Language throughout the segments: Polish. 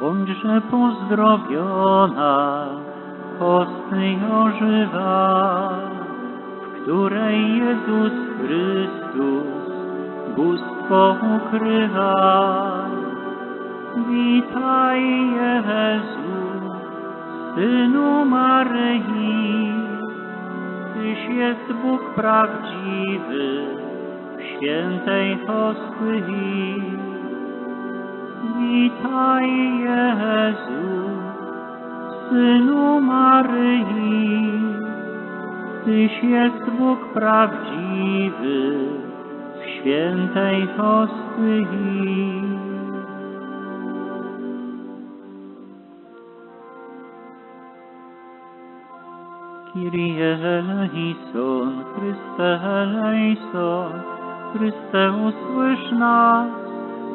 Bądźże pozdrowiona, postnej ożywa, w której Jezus Chrystus bóstwo ukrywa. Witaj Jezu, Synu Maryi, Tyś jest Bóg prawdziwy, w świętej hostii. Witaj Jezu, Synu Maryi, Tyś jest Bóg prawdziwy, w świętej hostii. Kyrie eleison, Chryste eleison, Chryste usłysz nas,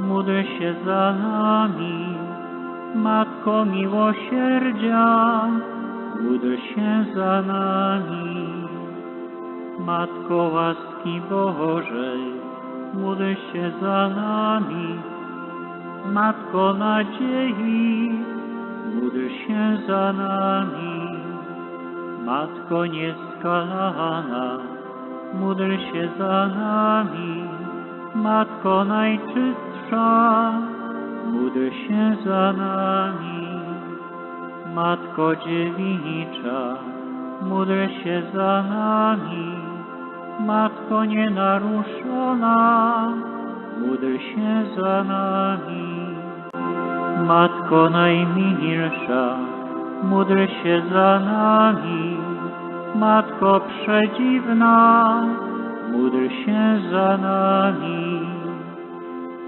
módl się za nami. Matko miłosierdzia, módl się za nami. Matko łaski Bożej, módl się za nami. Matko nadziei, módl się za nami. Matko nieskalana, módl się za nami. Matko najczystsza, módl się za nami. Matko dziewicza, módl się za nami. Matko nienaruszona, módl się za nami. Matko najmilsza, módl się za nami. Matko przedziwna, módl się za nami.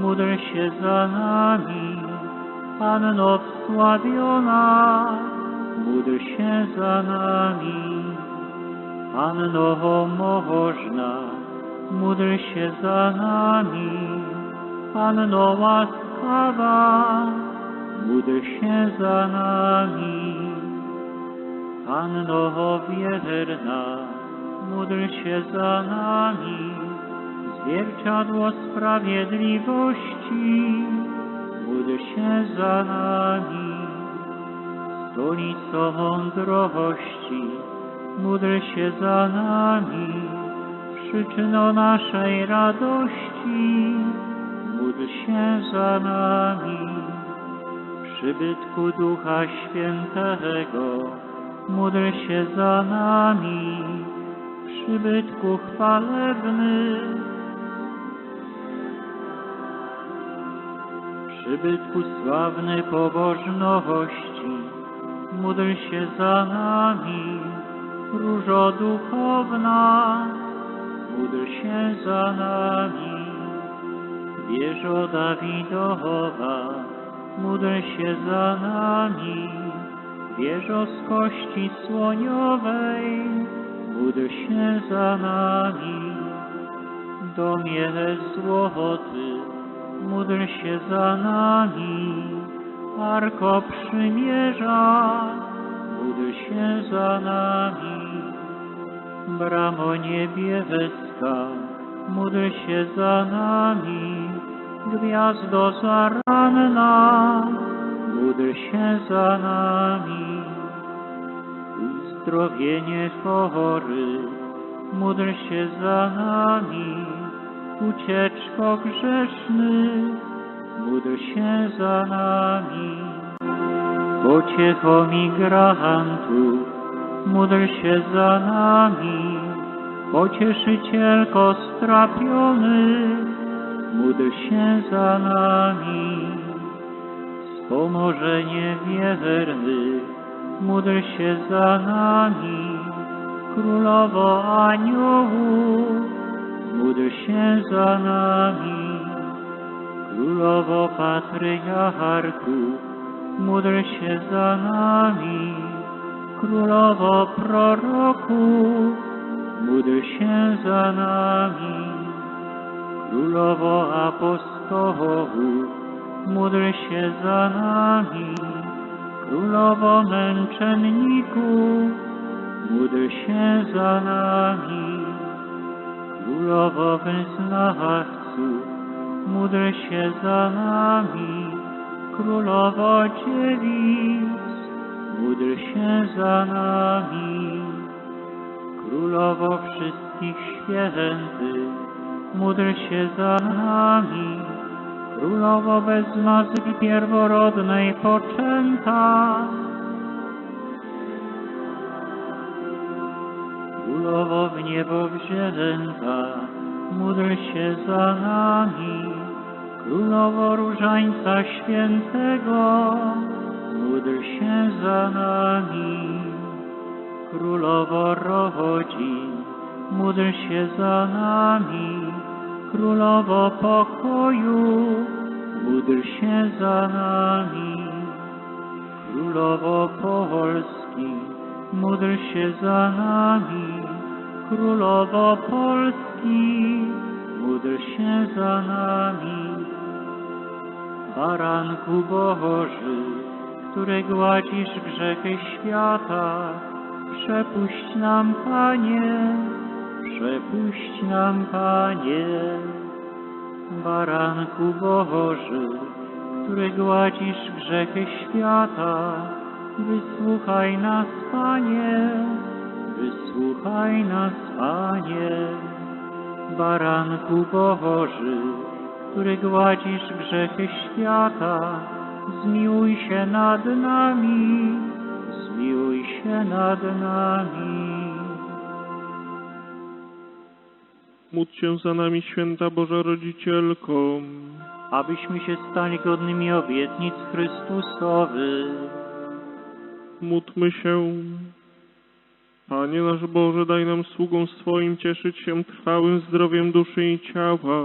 módl się za nami. Panno wsławiona, módl się za nami. Panno można, módl się za nami. Panno łaskawa, módl się za nami. Panno wierna, módl się za nami. Zwierciadło sprawiedliwości, módl się za nami. Stolico mądrości, módl się za nami. Przyczyno naszej radości, módl się za nami. Przybytku Ducha Świętego, módl się za nami. Przybytku chwalebny, przybytku sławny pobożności, módl się za nami. Różo duchowna, módl się za nami. Wieżo Dawidowa, módl się za nami. Wieżo z kości słoniowej, módl się za nami. Domie złoty, módl się za nami. Arko przymierza, się za nami. Bramo niebieska, módl się za nami. Gwiazdo zaranna, módl się za nami. Uzdrowienie chory, módl się za nami. Ucieczko grzeszny, módl się za nami. Pociecho migrantów, módl się za nami. Pocieszycielko strapiony, módl się za nami. Wspomożenie wiernych, módl się za nami. Królowo aniołów, się za nami. Królowo patriarchów, módl się za nami. Królowo proroków, módl się za nami. Królowo apostołów, módl się za nami. Królowo męczenników, módl się za nami. Królowo wyznawców, módl się za nami. Królowo dziewic, módl się za nami. Królowo wszystkich świętych, módl się za nami. Królowo bez matki pierworodnej poczęta. Królowo w niebo wzięta, módl się za nami. Królowo Różańca Świętego, módl się za nami. Królowo rodzin, módl się za nami. Królowo pokoju, módl się za nami. Królowo Polski, módl się za nami. Królowo Polski, módl się za nami. Baranku Boży, który gładzisz grzechy świata, przepuść nam, Panie, przepuść nam, Panie. Baranku Boży, który gładzisz grzechy świata, wysłuchaj nas, Panie, wysłuchaj nas, Panie. Baranku Boży, który gładzisz grzechy świata, zmiłuj się nad nami, zmiłuj się nad nami. Módl się za nami, święta Boża Rodzicielko. abyśmy się stali godnymi obietnic Chrystusowych. Módlmy się. Panie nasz Boże, daj nam sługom swoim cieszyć się trwałym zdrowiem duszy i ciała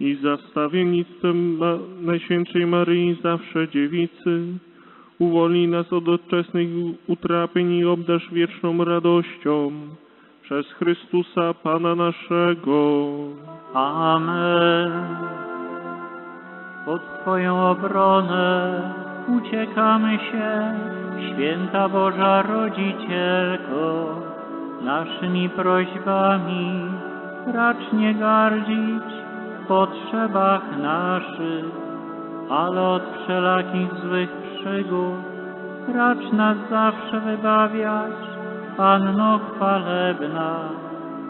i zastawiennictwem Najświętszej Maryi zawsze Dziewicy. Uwolnij nas od odczesnych utrapień i obdarz wieczną radością. Przez Chrystusa Pana naszego. Amen. Pod Twoją obronę uciekamy się, święta Boża Rodzicielko, naszymi prośbami racz nie gardzić w potrzebach naszych, ale od wszelakich złych przygód racz nas zawsze wybawiać, Panno chwalebna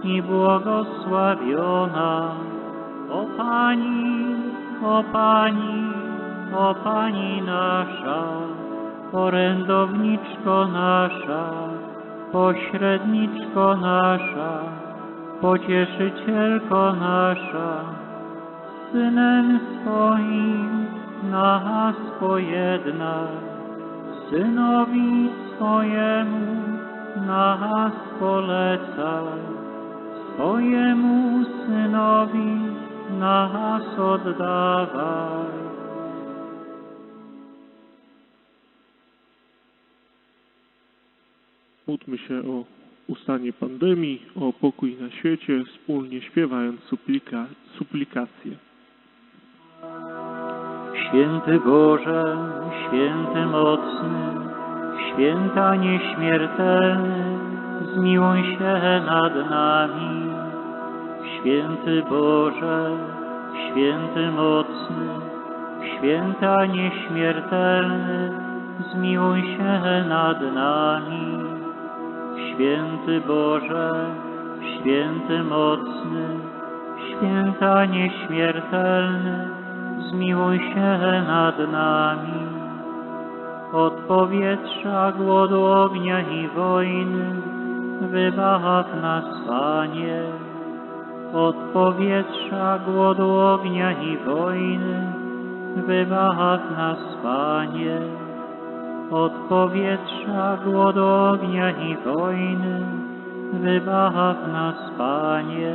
i błogosławiona. O Pani, o Pani, o Pani nasza, orędowniczko nasza, pośredniczko nasza, pocieszycielko nasza, Synem swoim nas pojednaj, Synowi swojemu nas polecaj, swojemu Synowi nas oddawaj. Módlmy się o ustanie pandemii, o pokój na świecie, wspólnie śpiewając suplika, suplikacje. Święty Boże, święty mocny, Święta nieśmiertelny, zmiłuj się nad nami. Święty Boże, święty mocny, święta nieśmiertelny, zmiłuj się nad nami. Święty Boże, święty mocny, święta nieśmiertelny, zmiłuj się nad nami. Od powietrza, głodu, ognia i wojny, wybaw nas, Panie. Od powietrza, głodu, ognia i wojny, wybaw nas, Panie. Od powietrza, głodu, ognia i wojny, wybaw nas, Panie.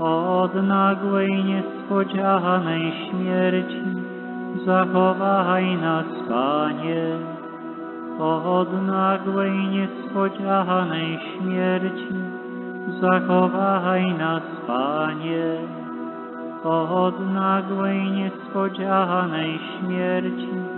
Od nagłej, niespodzianej śmierci, zachowaj nas, Panie. Od nagłej, niespodzianej śmierci, zachowaj nas, Panie. Od nagłej, niespodzianej śmierci,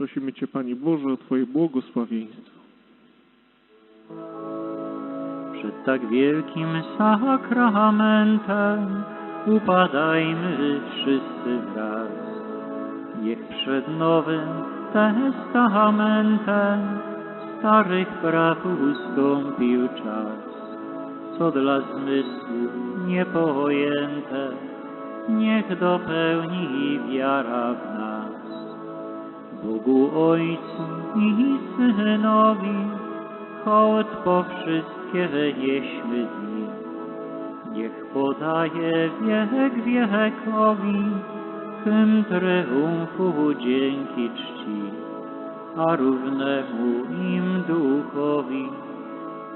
Prosimy Cię, Panie Boże, o Twoje błogosławieństwo. Przed tak wielkim sakramentem upadajmy wszyscy wraz. Niech przed Nowym Testamentem starych praw ustąpił czas, co dla zmysłu niepojęte, niech dopełni wiara w nas. Bogu Ojcu i Synowi hołd po wszystkie nieśmy dni. Niech podaje wiek wiekowi, tym triumfu dzięki czci, a równemu im duchowi,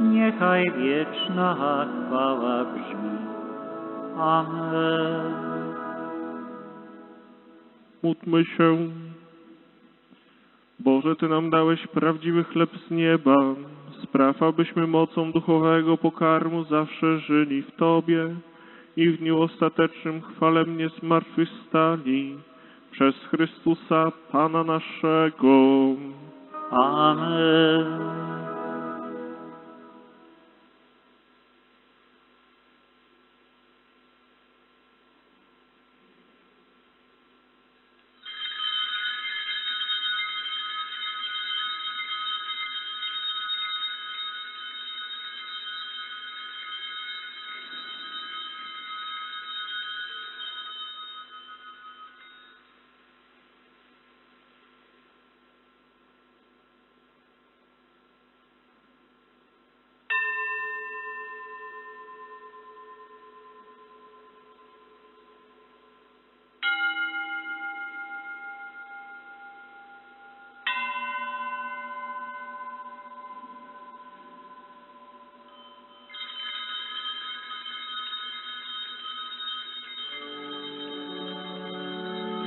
niechaj wieczna chwała brzmi. Amen. Módlmy się. Boże, Ty nam dałeś prawdziwy chleb z nieba. Spraw, abyśmy mocą duchowego pokarmu zawsze żyli w Tobie i w dniu ostatecznym chwalebnie zmartwychwstali przez Chrystusa Pana naszego. Amen.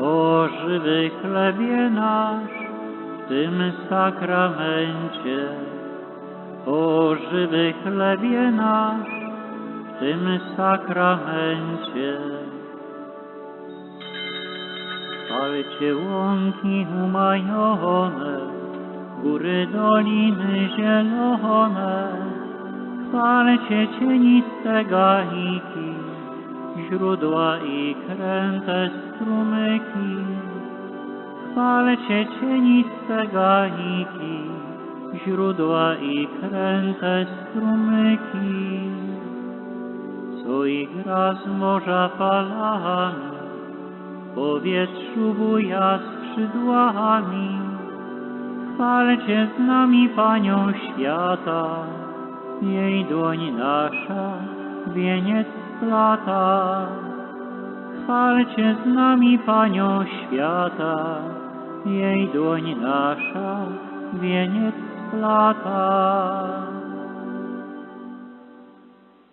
o żywy chlebie nasz, w tym sakramencie. O żywy chlebie nasz, w tym sakramencie. Chwalcie łąki umajone, góry doliny zielone, chwalcie cieniste gaiki, źródła i kręte strumyki. Chwalcie cieniste ganiki, źródła i kręte strumyki. Co igra z morza falami, powietrzu buja skrzydłami. Chwalcie z nami Panią świata, jej dłoń nasza wieniec splata. Chwalcie z nami Panią świata, jej dłoń nasza wieniec splata.